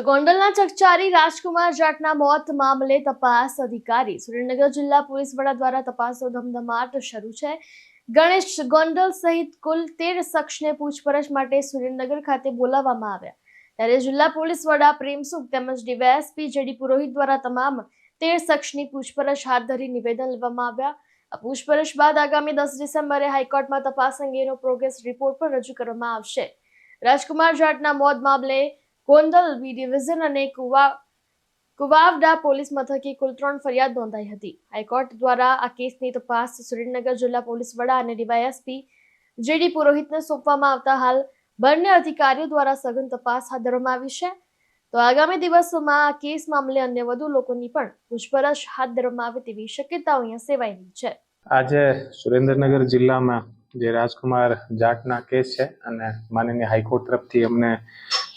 તો ગોંડલના ચકચારી રાજકુમાર જાટના મોત મામલે તપાસ અધિકારી સુરેન્દ્રનગર જિલ્લા પોલીસ વડા દ્વારા તપાસનો ધમધમાટ શરૂ છે. ગણેશ ગોંડલ સહિત કુલ તેર શખ્સને પૂછપરછ માટે સુરેન્દ્રનગર ખાતે બોલાવવામાં આવ્યા. ત્યારે જિલ્લા પોલીસ વડા પ્રેમસુખ તેમજ ડીવાયએસપી જેડી પુરોહિત દ્વારા તમામ તેર શખ્સની પૂછપરછ હાથ ધરી નિવેદન લેવામાં આવ્યા. પૂછપરછ બાદ આગામી દસ ડિસેમ્બરે હાઈકોર્ટમાં તપાસ અંગેનો પ્રોગ્રેસ રિપોર્ટ પણ રજૂ કરવામાં આવશે. રાજકુમાર જાટના મોત મામલે ગોંડલ બી ડિવિઝન અને કુવા, કુવાવડા પોલીસ મથકે કુલ ત્રણ ફરિયાદ નોંધાઈ હતી. હાઈકોર્ટ દ્વારા આ કેસની તપાસ સુરેન્દ્રનગર જિલ્લા પોલીસ વડા અને ડીવાયએસપી જેડી પુરોહિતને સોંપવામાં આવતા હાલ બંને અધિકારીઓ દ્વારા સઘન તપાસ હાથ ધરવામાં આવી છે. તો આગામી દિવસોમાં આ કેસ મામલે અન્ય વધુ લોકોની પણ પૂછપરછ હાથ ધરવામાં આવે તેવી શક્યતાઓ અહીંયા રહી છે. આજે સુરેન્દ્રનગર જિલ્લામાં જે રાજકુમાર જાટના કેસ છે અને માનનીય હાઈકોર્ટ તરફથી અમને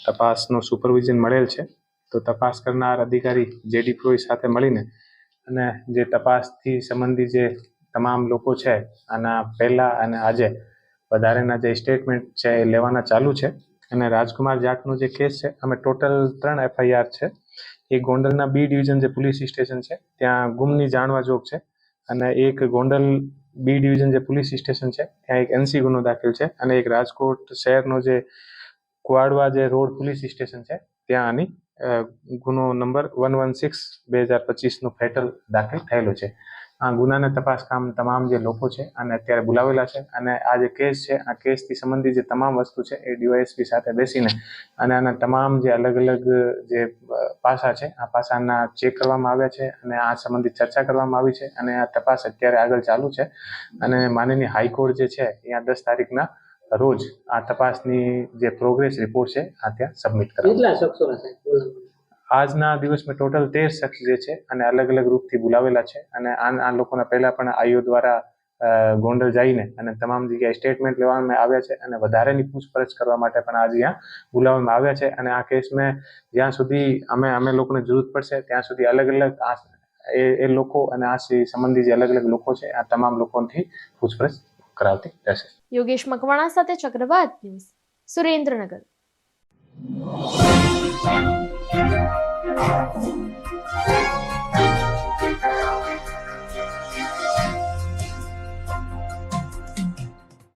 તપાસનું સુપરવિઝન મળેલ છે. તો તપાસ કરનાર અધિકારી જેડી પ્રોય સાથે મળીને અને જે તપાસથી સંબંધી જે તમામ લોકો છે, આના પહેલાં અને આજે વધારેના જે સ્ટેટમેન્ટ છે એ લેવાના ચાલુ છે. અને રાજકુમાર જાટનો જે કેસ છે, અમે ટોટલ ત્રણ એફઆઈઆર છે. એ ગોંડલના બી ડિવિઝન જે પોલીસ સ્ટેશન છે, ત્યાં ગુમની જાણવા જોગ છે. અને એક ગોંડલ બી ડિવિઝન જે પોલીસ સ્ટેશન છે, ત્યાં એક એનસી ગુનો દાખલ છે. અને એક રાજકોટ શહેરનો જે કુવાડવા જે રોડ પોલીસ સ્ટેશન છે, ત્યાં આની ગુનો નંબર વન વન સિક્સ બે હજાર પચીસનો ફેટલ દાખલ થયેલો છે. આ ગુનાને તપાસ કામ તમામ જે લોકો છે, અને અત્યારે બોલાવેલા છે, અને આ જે કેસ છે, આ કેસથી સંબંધિત જે તમામ વસ્તુ છે, એ ડીવાયએસપી સાથે બેસીને અને આના તમામ જે અલગ અલગ જે પાસા છે, આ પાસાના ચેક કરવામાં આવ્યા છે, અને આ સંબંધિત ચર્ચા કરવામાં આવી છે, અને આ તપાસ અત્યારે આગળ ચાલુ છે. અને માનનીય હાઈકોર્ટ જે છે અહીંયા દસ તારીખના રોજ આ તપાસની જે પ્રોગ્રેસ રિપોર્ટ છે આ ત્યાં સબમિટ કરવામાં કેટલા શખ્સો આજના દિવસમાં ટોટલ તેર શખ્સ જે છે અને અલગ અલગ રૂપથી બોલાવેલા છે અને આ આ લોકોના પહેલા પણ આઈઓ દ્વારા ગોંડલ જઈને અને તમામ જગ્યાએ સ્ટેટમેન્ટ લેવામાં આવ્યા છે અને વધારેની પૂછપરછ કરવા માટે પણ આજે અહીંયા બોલાવવામાં આવ્યા છે અને આ કેસમાં જ્યાં સુધી અમે અમે લોકોને જરૂર પડશે ત્યાં સુધી અલગ અલગ આ એ એ લોકો અને આ સંબંધી જે અલગ અલગ લોકો છે આ તમામ લોકોથી પૂછપરછ કરાવતી રહેશે. યોગેશ મકવાણા સાથે ચક્રવાત ન્યૂઝ સુરેન્દ્રનગર.